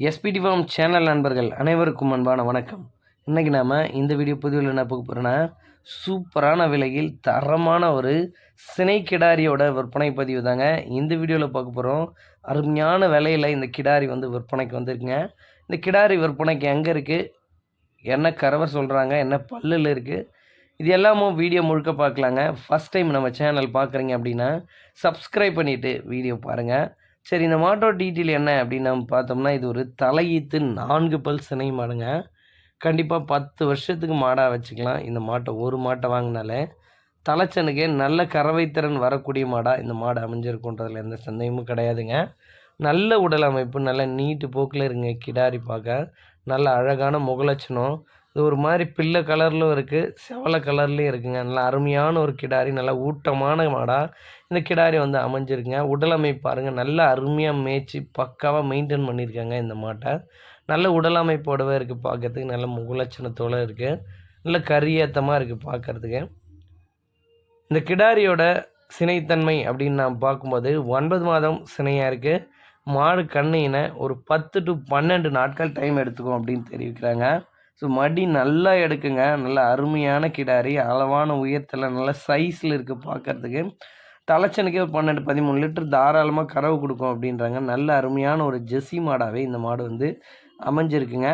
SPD form channel நண்பர்கள் அனைவருக்கும் அன்பான வணக்கம். இன்றைக்கி நாம் இந்த வீடியோ பதிவில் என்ன பார்க்க போகிறோன்னா சூப்பரான விலையில் தரமான ஒரு சினை கிடாரியோட விற்பனை பதிவு தாங்க. இந்த வீடியோவில் பார்க்க போகிறோம் அருமையான விலையில் இந்த கிடாரி வந்து விற்பனைக்கு வந்திருக்குங்க. இந்த கிடாரி விற்பனைக்கு எங்கே இருக்குது என்ன கறவை சொல்கிறாங்க என்ன பல்லில் இருக்குது இது எல்லாமும் வீடியோ முழுக்க பார்க்கலாங்க. ஃபஸ்ட் டைம் நம்ம சேனல் பார்க்குறீங்க அப்படின்னா சப்ஸ்கிரைப் பண்ணிவிட்டு வீடியோ பாருங்கள் சரி இந்த மாட்டோட டீட்டெயில் என்ன அப்படின்னு நம்ம பார்த்தோம்னா இது ஒரு தலையீத்து நான்கு பல் சினை மாடுங்க. கண்டிப்பாக பத்து வருஷத்துக்கு மாடாக வச்சுக்கலாம். இந்த மாட்டை ஒரு மாட்டை வாங்கினாலே தலைச்சனுக்கே நல்ல கறவைத்திறன் வரக்கூடிய மாடாக இந்த மாடு அமைஞ்சிருக்குன்றதில் எந்த சந்தேகமும் கிடையாதுங்க. நல்ல உடல் அமைப்பு நல்ல நீட்டு போக்கில் இருங்க. கிடாரி பார்க்க நல்ல அழகான முகலட்சணம் இது ஒரு மாதிரி பிள்ளை கலர்லும் இருக்குது செவலை கலர்லேயும் இருக்குங்க. நல்ல அருமையான ஒரு கிடாரி நல்ல ஊட்டமான மாடாக இந்த கிடாரி வந்து அமைஞ்சிருக்குங்க. உடலமை பாருங்கள் நல்லா அருமையாக மேய்ச்சி பக்காவாக மெயின்டைன் பண்ணியிருக்காங்க இந்த மாட்டை. நல்ல உடலமைப்போடவே இருக்குது பார்க்கறதுக்கு நல்ல முகலட்சணத்தோடு இருக்குது நல்ல கரியேத்தமாக இருக்குது பார்க்குறதுக்கு இந்த கிடாரியோட சினைத்தன்மை அப்படின்னு நாம் பார்க்கும்போது ஒன்பது மாதம் சினையாக இருக்குது மாடு கண்ணினை ஒரு பத்து டு பன்னெண்டு நாட்கள் டைம் எடுத்துக்கும் அப்படின்னு தெரிவிக்கிறாங்க. ஸோ மடி நல்லா எடுக்குங்க. நல்ல அருமையான கிடாரி அளவான உயரத்தில் நல்ல சைஸில் இருக்குது பார்க்குறதுக்கு தலைச்சனுக்கே ஒரு பன்னெண்டு பதிமூணு லிட்டர் தாராளமாக கறவு கொடுக்கும் அப்படின்றாங்க. நல்ல அருமையான ஒரு ஜெஸ்ஸி மாடாகவே இந்த மாடு வந்து அமைஞ்சிருக்குங்க.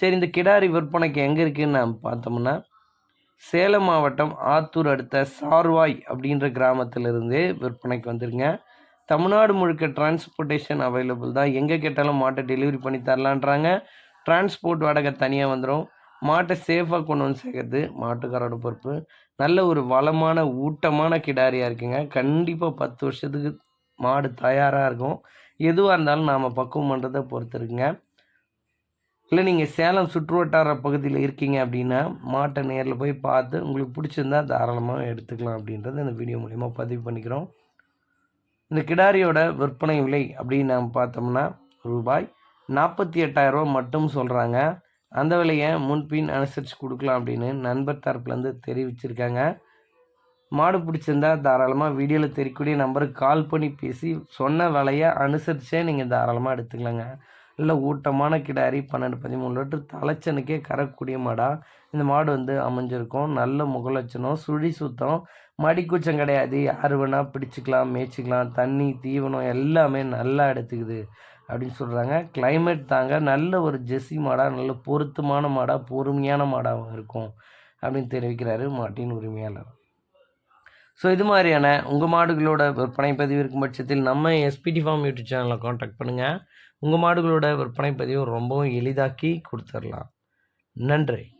சரி இந்த கிடாரி விற்பனைக்கு எங்கே இருக்குதுன்னு நாம் பார்த்தோம்னா சேலம் மாவட்டம் ஆத்தூர் அடுத்த சார்வாய் அப்படின்ற கிராமத்திலிருந்து விற்பனைக்கு வந்துருங்க. தமிழ்நாடு முழுக்க டிரான்ஸ்போர்ட்டேஷன் அவைலபிள் தான். எங்கே கேட்டாலும் மாட்டை டெலிவரி பண்ணி தரலான்றாங்க. டிரான்ஸ்போர்ட் வாடகை தனியாக வந்துடும் மாட்டை சேஃபாக கொண்டு வந்து சேர்க்கறது மாட்டுக்காரோட பொறுப்பு. நல்ல ஒரு வளமான ஊட்டமான கிடாரியாக இருக்குங்க. கண்டிப்பாக பத்து வருஷத்துக்கு மாடு தயாராக இருக்கும். எதுவாக இருந்தாலும் நாம் பக்குவம் பண்ணுறதை பொறுத்து இருக்குங்க. இல்லை நீங்கள் சேலம் சுற்றுவட்டார பகுதியில் இருக்கீங்க அப்படின்னா மாட்டை நேரில் போய் பார்த்து உங்களுக்கு பிடிச்சிருந்தா தாராளமாக எடுத்துக்கலாம் அப்படின்றத இந்த வீடியோ மூலிமா பதிவு பண்ணிக்கிறோம். இந்த கிடாரியோட விற்பனை விலை அப்படின்னு நாம் பார்த்தோம்னா ரூபாய் நாற்பத்தி எட்டாயிரரூபா மட்டும் சொல்கிறாங்க அந்த விலையை முன்பின் அனுசரித்து கொடுக்கலாம் அப்படின்னு நண்பர் தரப்புலேருந்து தெரிவிச்சிருக்காங்க. மாடு பிடிச்சிருந்தா தாராளமாக வீடியோவில் தெரியக்கூடிய நம்பருக்கு கால் பண்ணி பேசி சொன்ன விலையை அனுசரித்தே நீங்கள் தாராளமாக எடுத்துக்கலாங்க. இல்லை ஊட்டமான கிடாரி பன்னெண்டு பதிமூணு லிட்டர் தலைச்சனுக்கே கறக்கூடிய மாடாக இந்த மாடு வந்து அமைஞ்சிருக்கும். நல்ல முகலட்சணம் சுழி சுத்தம். மடிக்கூச்சம் கிடையாது. யார் வேணால் பிடிச்சிக்கலாம் மேய்ச்சிக்கலாம். தண்ணி தீவனம் எல்லாமே நல்லா எடுத்துக்குது. அப்படின்னு சொல்கிறாங்க கிளைமேட் தாங்க நல்ல ஒரு ஜெர்சி மாடாக நல்ல பொருத்தமான மாடாக பொறுமையான மாடாகவும் இருக்கும் அப்படின்னு தெரிவிக்கிறாரு மாட்டின் உரிமையாளர். ஸோ இது மாதிரியான உங்கள் மாடுகளோட விற்பனை பதிவு இருக்கும் பட்சத்தில் நம்ம எஸ்பிடி ஃபார்ம் யூடியூப் சேனலில் காண்டாக்ட் பண்ணுங்கள் உங்கள் மாடுகளோட விற்பனை பதிவு ரொம்பவும் எளிதாக்கி கொடுத்துடலாம். நன்றி.